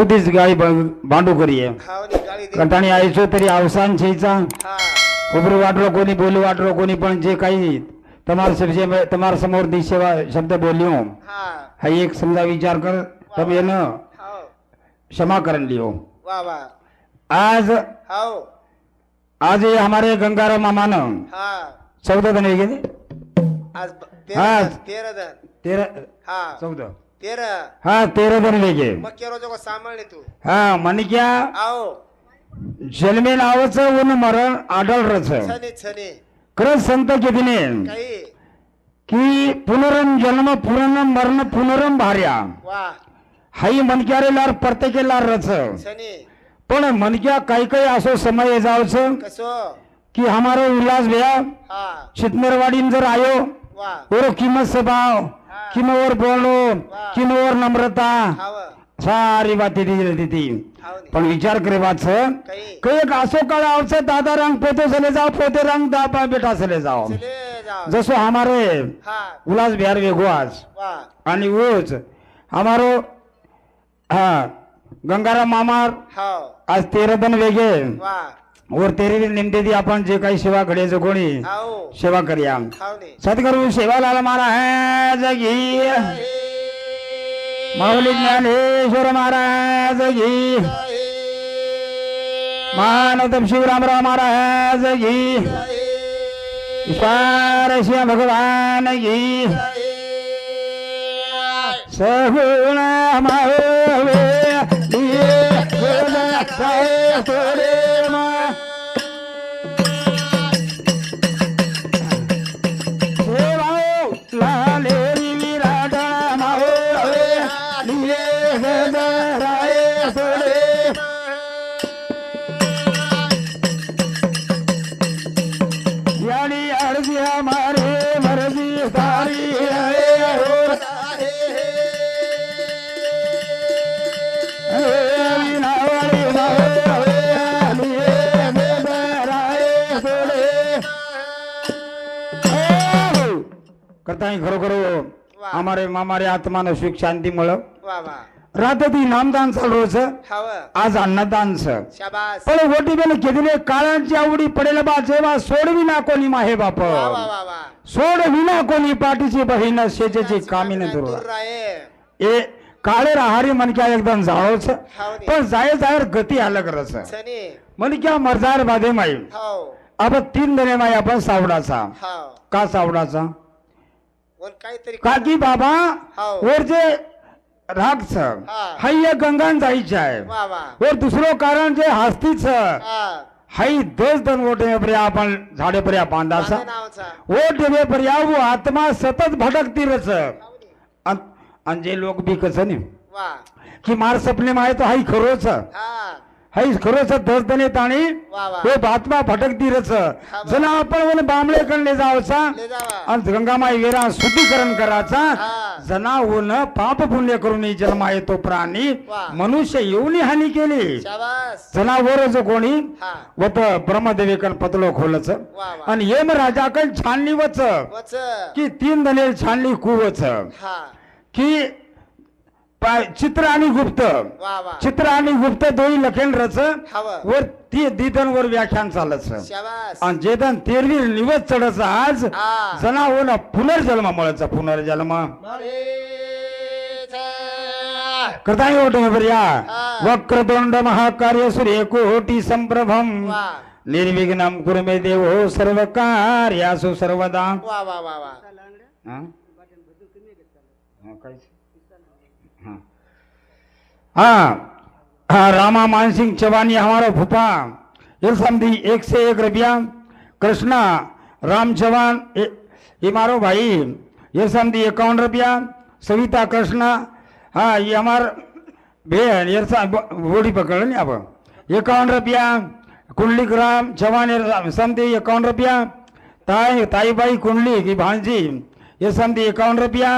सुधीच गाळी भांडू करीये. कंटाणी आयचो तरी अवसान शेचा उभरू वाटलो कोणी बोलू वाटलो कोणी पण जे काही तमार समोर तमार समोर दिशेवा शब्द बोलियो. हा. एक समजा विचार कर तब येन क्षमा करण लियो आज आज ये हमारे गंगाराम मामान चौदह जन आज तेरह तेरह हाँ. चौदह. तेरा. ಹಾ तेरा दिन लेके मक्के रोज को तू. हा मन क्या आओ. जन्मे नावाचं ऊन मरण आढळरच छने छने. संत कितीने काही? की पुनरम जन्म पुनरम मरण पुनरम भार्या. वाह हाई मनक्यारे लार प्रत्येके लार रच पण मनक्या काही काही असो समय जावचं कसो? की हमारो उल्हास भैया हा. चितमेरवाडीन जर आयो वाह ओरो किमत से भाव किनोर बोलून किनोर नम्रता. सारी बाती दिली ती पण विचार करे वाच एक असो काळ आवसे दादा रंग पोते चले जाओ पोते रंग दादा बेटा चले जाओ जसो हमारे उलास बिहार वेगवास आणि उच हमारो हा गंगाराम मामार. आज तेरदन वेगे वा और तेरे निमते आपण जे काही सेवा घडे कोणी। हाव सेवा करूया सद्गुरु सेवालाल महाराज की। माऊली ज्ञानेश्वर महाराज की। मानव शिवरामराव महाराज ईश्वर शिव भगवान की। सगुण मावे करता है खरोखर हमारे मामारे आत्मा ने सुख शांति मिलो रात ती नामदान चालू रोज. आज अन्नदान पण वोटी बेल घेतले काळांची आवडी पडेल बा जेव्हा सोडविना कोणी माहे बाप. सोडविना कोणी पाठीची बहीण शेजेची कामी न दुर्वा ए काळे रहारी मनक्या एकदम जाळोच. पण जाय जायर गती अलग रस. मनक्या मरदार बाधे माई अब तीन दिने माई आपण सावडाचा. का सावडाचा? काहीतरी काकी बाबा हाव. वर जे राग छ हा. हाई एक गंगान जायचे आहे वा वा. वर दुसरं कारण जे हस्तीच हा. हाई दस दन ओटे पर्या आपण झाडे पर्या बांधाचा माझं नावचा. ओटे पर्या वो आत्मा सतत भटकतीरच आणि जे लोक बी कसं नाही. वा. की मार सपने माय तो हाई खरोच. हा. हाई खरोच दस दने ताणी वा वा. वो आत्मा भटकतीरच जण आपण वन बांबळे कडले जावचा आणि गंगामाई वेरा शुद्धीकरण करायचा. हा. जनावून पाप पुण्य करून जन्मा येतो प्राणी. मनुष्य येऊन हानी केली. जनावर जो कोणी वत ब्रह्मदेवेकन पतलो खोलच. आणि हेम राजाकल छानली वच. वच. की तीन दने छानली कुवच. की चित्र आणि गुप्त. वा वा. चित्र आणि गुप्त दोन्ही लखेन रच. हव. वर ती दिदन वर व्याख्यान चालच शाबास. आणि जेदन तेरवी निवत चढच आज हा. जनावर पुनर्जन्म. मळच पुनर्जन्म हा. वक्रतुंड महाकार्य सूर्य कोटी संप्रभम. वा. निर्विघ्नम कुर्मे देव सर्व कार्यासु सर्वदा. वा वा वा वा. हा? हा, काहीच. हाँ हाँ रामा मानसिंह चवानी हमारा फूफा ये समझी एक से एक रुपया कृष्णा राम चवान ये ये मारो भाई ये समझी इक्यावन रुपया सविता कृष्णा हाँ ये हमार बहन ये बॉडी पकड़ नहीं आप इक्यावन रुपया कुंडलिक राम चवान ये समझी इक्यावन रुपया ताई ताईबाई कुंडली की भांजी ये समझी इक्यावन रुपया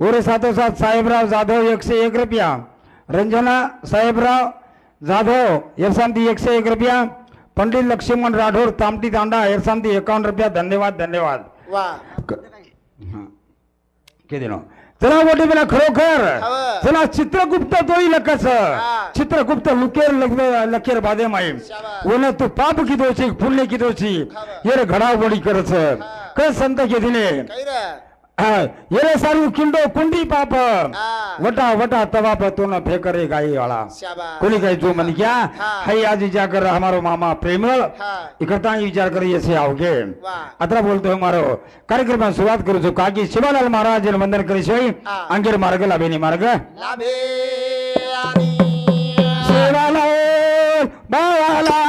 और साथों साथ साहेबराव जाधव एक से एक रुपया रंजना साहेबराव जाधव यशांती एकशे एक रुपया पंडित लक्ष्मण राठोड तामटी तांडा यशांती एकावन्न रुपया धन्यवाद धन्यवाद. किती नो चला मोठे मला खरोखर. चला चित्रगुप्त तोही लकस. चित्रगुप्त लुकेर लकेर बादे माई. ओन तू पाप किदोची पुण्य किदोची. येर घडावडी करच क संत घेतले? येरे सारू किंडो हा. वटा वटा तवा पतो न फेकरे गाई वाला कोणी काही जो मन क्या हा. हई आज विचार कर हमारो मामा प्रेमळ हा इकड़ता ही विचार करी आओगे वाह अतरा बोलतो है मारो कार्यक्रम में शुरुआत करू छो काकी शिवालाल महाराज ने वंदन करी हा. अंगेर मार्ग लाभेनी मार्ग लाभे शिवालाल बाळाला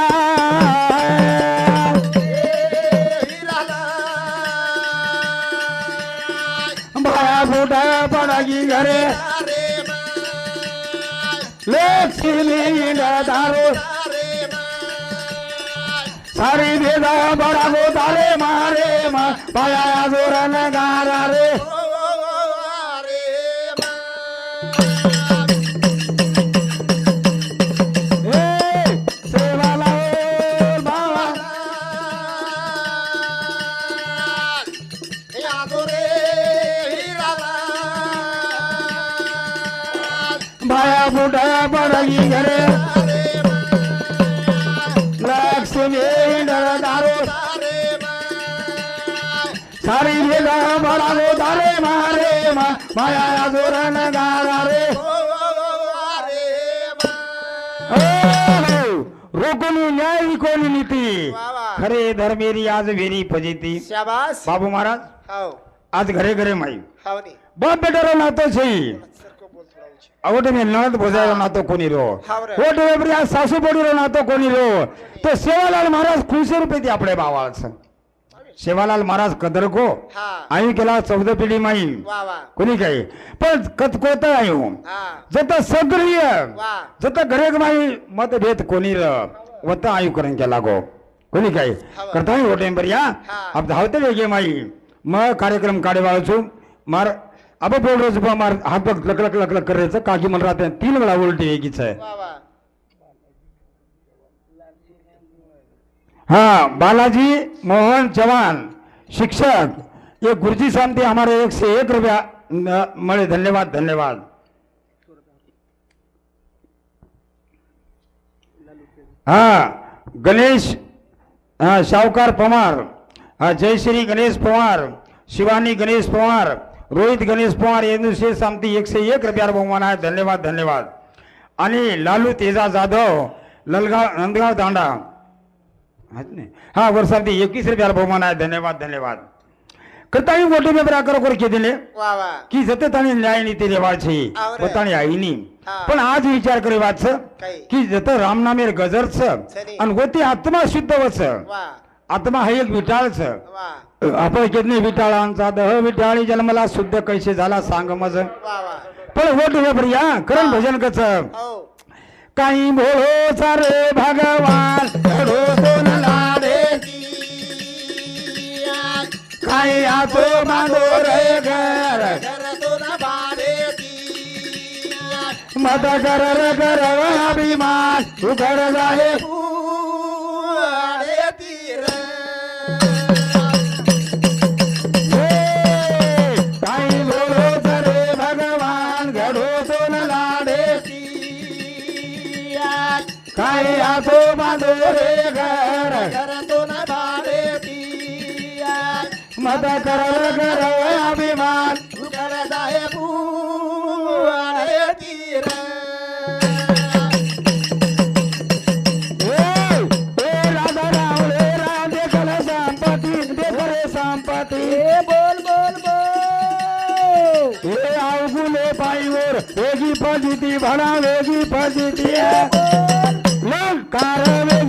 फुटा पडागी घरे. लक्ष्मी दारो सारी भेदा बडा गो तारे मारे मा. पाया जोरन गारा रे पडागी घरे. लक्ष्मी दारो सारी भेदा बडा गो तारे मारे मा जोरन गारा रे. रोकोनी न्याय कोणी नीती. खरे धर्मेरी आज वेरी फजिती. शाबास. बाबू महाराज आज घरे घरे माई. बाप बेटारो नातो छै कोणी रो हाव रे. ओट वेबरी आज सासू पोडीरो नातो कोणी रो तो सेवालाल महाराज खुशे रुपये ती आपले बावाळच सेवालाल महाराज कदर को हा. आयु केला चौदा पिढी माई कोणी काही? पण कत कोत आयु हा. जत वा. जत घरे माई मतभेद कोणी र वत आयु करून केला गो. कोणी काही. करता होते बरं या हा. अब धावते वेगे माई. मग कार्यक्रम काढे वाळचू मार अब बोल रोज मार हात बघ लक लक लक लक करायचं काकी म्हणून राहते तीन वेळा उलटी वेगीच आहे वा वा हाँ बालाजी मोहन चौहान शिक्षक ये गुरुजी सामते हमारे एक से एक रुपया मळे धन्यवाद धन्यवाद। हाँ गणेश हाँ शाहूकार पवार हाँ जयश्री गणेश पवार शिवानी गणेश पवार रोहित गणेश पवार यांचे सामती एकशे एक रुपयावर बहुमान आहे धन्यवाद धन्यवाद. आणि लालू तेजा जाधव ललगाव नंदगाव दांडा. हा वर्षामध्ये एकवीस रुपयाला बहुमान आहे धन्यवाद धन्यवाद. करताही मोठे पेपर आकार कर के दिले वा वा. की जते ताणी न्याय नीती रेवाची आवरे. बताणी आईनी. पण आज विचार करे वाच की जत रामनामेर गजरच. आणि गोती आत्मा हा एक विटाळच. आपण कितने विटाळांचा दह विटाळी जन्मला शुद्ध कैसे झाला सांग मज. पण वोट पेपर या करण भजन कच. हो. काही भोळो सारे भगवान काही आतो मांडो रे घर. मत कर अभिमान. तू कर जाहे. मत कर रे कर अभिमान. ए ए राधा राव रे राधे कल बोल बोल बोल. हे अवगुले पायवर वेगी फजिती भणा वेगी फजिती लंकार वेगी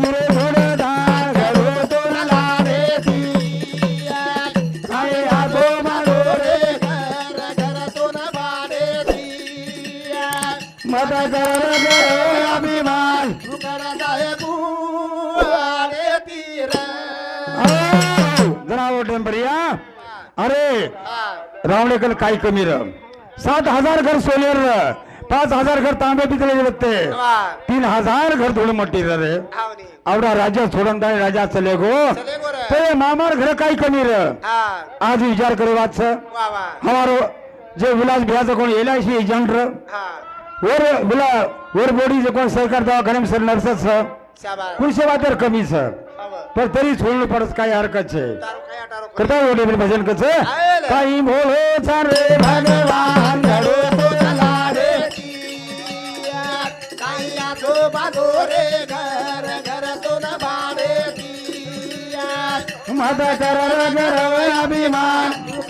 अभिमान जरा टेम्परिया अरे रावणेकल काय कमी र? सात हजार घर सोनेर र. पाच हजार घर तांबे पितळे बघते तीन हजार घर थोडं मोठी र रे. आवडा राजा सोडून राजा चले गो. ते मामार घर काय कमी र? आज विचार करे वाच. हमारो जे विलास भियाचं कोण सी एजंट हा. वर बोला वर बोडी जे कोण सरकार दवाखाने सर नर्सच पुरुष वादर कमी सर पण तरी सोडलं पडत काही हरकत छे करता ओढे भजन कच काही बोल मदा भगवान धरो कर अभिमान.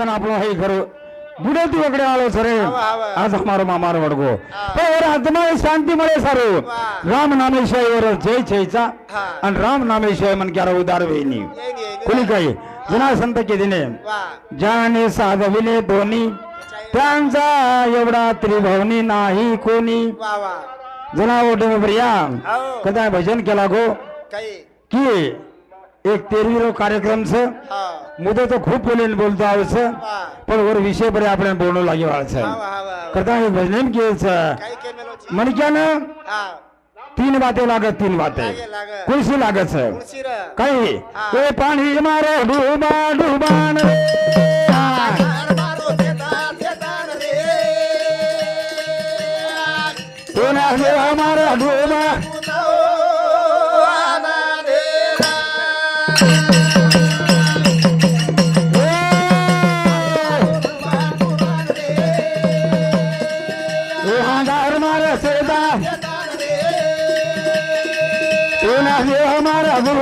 તન આપણો હે ઘરો ગુડેતી વગડે આલો સરે આજ અમારો મામાર વડગો તો ઓર આત્માએ શાંતિ મળે સારું રામ નામે છે ઓર જય છે ચા અને રામ નામે છે મન ક્યારે ઉદારવે ની કોની કહી જના संत के दिने जाने साधविले दोनी त्यांचा एवढा त्रिभवनी नाही कोणी जना ओटे प्रिया कदा भजन केला गो की एक तेरवीरो कार्यक्रम છે हा मुदे तो खूप बोलीन बोलतो आहोत वा पण वर विषय बरे આપણે બોલણું લાગી વાળ છે हा वा हा वा કરતા એક ભજન કે છે काही केमेलो ची મણક્યાને हा तीन વાતે લાગે तीन વાતે लागे लागे કુલસી લાગે છે तुळशी र કઈ હા. એ પાણી મારો ડૂબા ડૂબાન રે घर मारो देता देता रे કોના રે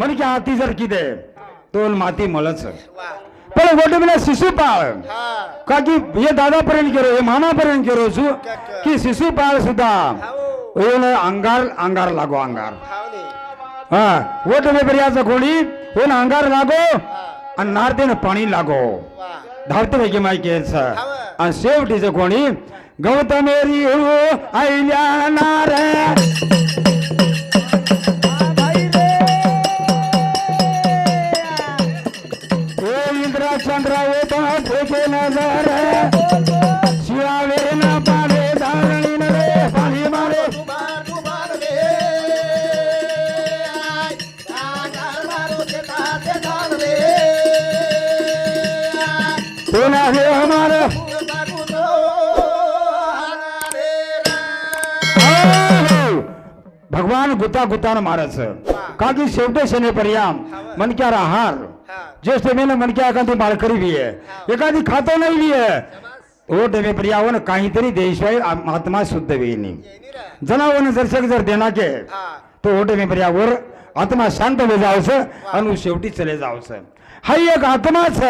మనకి అతి జరికిదే तोल माती मळच पण गोटे मला शिशुपाळ का की हे दादापर्यंत केलो हे मानापर्यंत केलो सु की शिशुपाळ सुद्धा येऊन अंगार अंगार लागो अंगार. हा वोट मे पर्याचं कोणी येऊन अंगार लागो आणि नारतेनं पाणी लागो. धावते पैकी माहिती आणि शेवटीचं कोणी गवतमेरी हो, आईल्या नारे. कोणा हे हमार हो, हो. भगवान गुता गुतानं मारच का की शेवटे शने परिणाम मनक्यार आहार. ज्येष्ठ मेन मनक्या एखादी माळकरी बी आहे. एखादी खातो नाही बी आहे. हो, ओ डेमे पर्यावरण काहीतरी देशवाई आत्मा शुद्ध वेणी. जनावन दर्शक जर देणाके तो ओटे में पर्यावर आत्मा शांत हो जावस आणि शेवटी चले जावस. हा एक आत्माच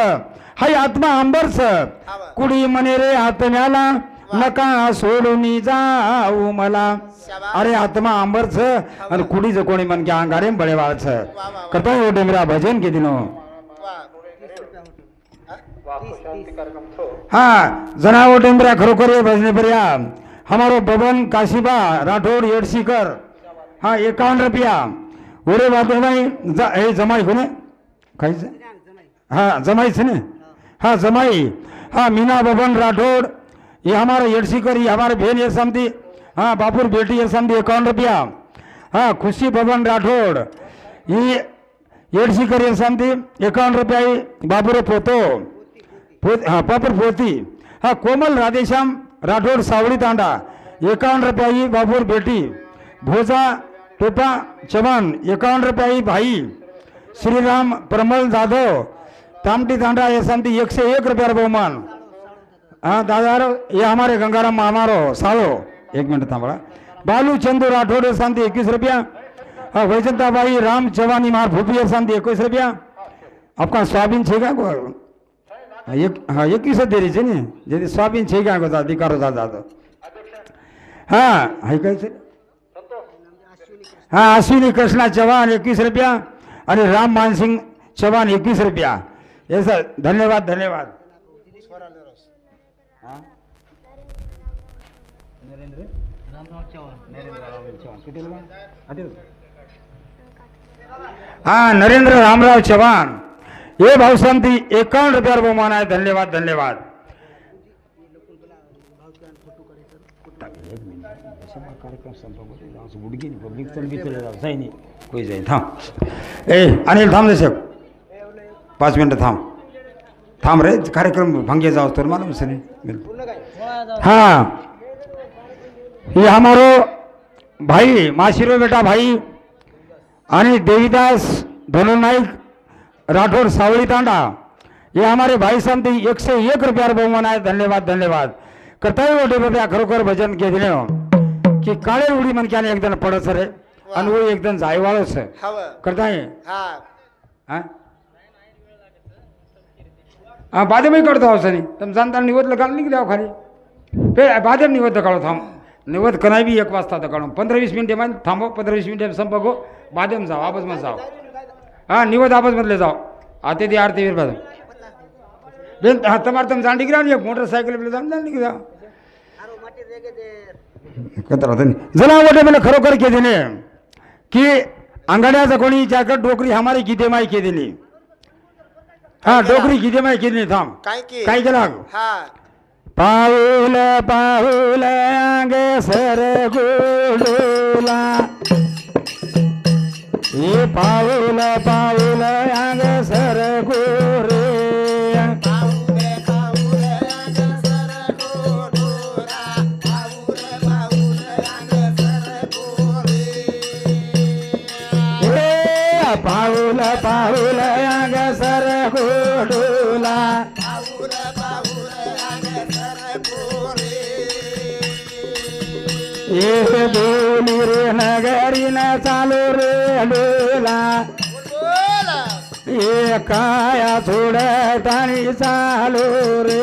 हाय आत्मा अंबरच कुडी म्हणे रे आत्म्याला नका सोडून जाऊ मला. अरे आत्मा अंबरच आणि कुडीच कोणी मन अंगारे बळेवाळच करता ओटे मेरा भजन के दिनो? हाँ जनावर टेम्बरा खरोखर ये भजने पर्या हमारो बबन काशीबा राठौड़ येडसीकर हाँ एकावन्न रुपया. ओरे बाप भाई ज- हे जमाई कोने खायचं? हाँ जमाई. से ने? हाँ जमाई हाँ मीना बबन राठौड़ ये हमारा येडसीकर ये हमारे बहन ये समझी। हाँ बापुर बेटी ये समझी एकावन्न रुपया। हाँ खुशी बबन राठौड़ ये येडशीकर यशांती एकावन्न रुपये बाबुरे पोतो। पोत हा पापर पोती। हाँ कोमल राधेश्याम राठोड सावळी तांडा एकावन्न रुपये बाबूर बेटी। भोजा टोपा चव्हाण एकावन्न रुपयाई भाई। श्रीराम प्रमल जाधव तामटी तांडा ये संती एकशे एक रुपया बहुमान. हा दादा हे हमारे गंगाराम हमारो सालो. एक मिनिट थांबा. बालू चंदू राठोड सांगते एकवीस रुपया. वैजंताबाई राम जवानी मार भूपिया सांगते एकवीस रुपया. आपका सोयाबीन छे का एकवीस देरी छे नि? जे स्वाबीन छे का अधिकार होता दादा हा हाय काय हा अश्विनी कृष्णा चव्हाण एकवीस रुपया. आणि राम मानसिंग चव्हाण एकवीस रुपया. हे सर धन्यवाद धन्यवाद. हा? नरेंद्र? रामराव चव्हाण. हे भाऊसांती एकावन्न रुपयावर बहुमान आहे. धन्यवाद धन्यवाद. कार्यक्रम पब्लिक कोई जाईल थांब. ए अनिल थांबले साहेब. पाच मिनटं थांब. थांब रे कार्यक्रम भंगे जाओ तर मला सर हाँ. ये हमारो भाई माशिरो बेटा भाई आणि देवीदास धनुनाईक राठोड सावळी तांडा. हे हमारे भाई समती एकशे एक रुपयावर बहुमान आहे धन्यवाद धन्यवाद. करताय मोठे बाबा खरोखर भजन केले की काळे उडी मनक्याने एकदम पडत रे. आणि वो एकदम जायवाळच करताय? बादमी करतो हावसानी तुम जाणता निवदलं गाल निघ द्याव खाली. पे बादम निवद काढो थांब. निवद कनाय बी एक वाजता काढू पंधरा वीस मिनिटे मान थांबो पंधरा वीस मिनिटे संपक हो बादम जाओ आबसमध्ये जाओ हां निवद आबसमधले जाओ आते ते आरती वीर बाजू बेन हा तमार तम जाण डिग्री आणि एक मोटरसायकल जाऊन जाण डिग्री कतरा जला वाटे मला खरोखर के दिले. की अंगाड्याचा कोणी ज्याकडे डोकरी हमारी गीते माई के दिली. हा डोकरी गीते माई केली थांब. काय की काय केला? हा. पाऊल पाऊल अंगे सर गोडोला. हे पाऊल पाऊल अंग सर गोरे पाऊले पाऊले अंग गोडोला पाऊले पाऊले सर बोली रे नगरी न चालू रे डोला. बोला काया काया सोडतानी चालू रे.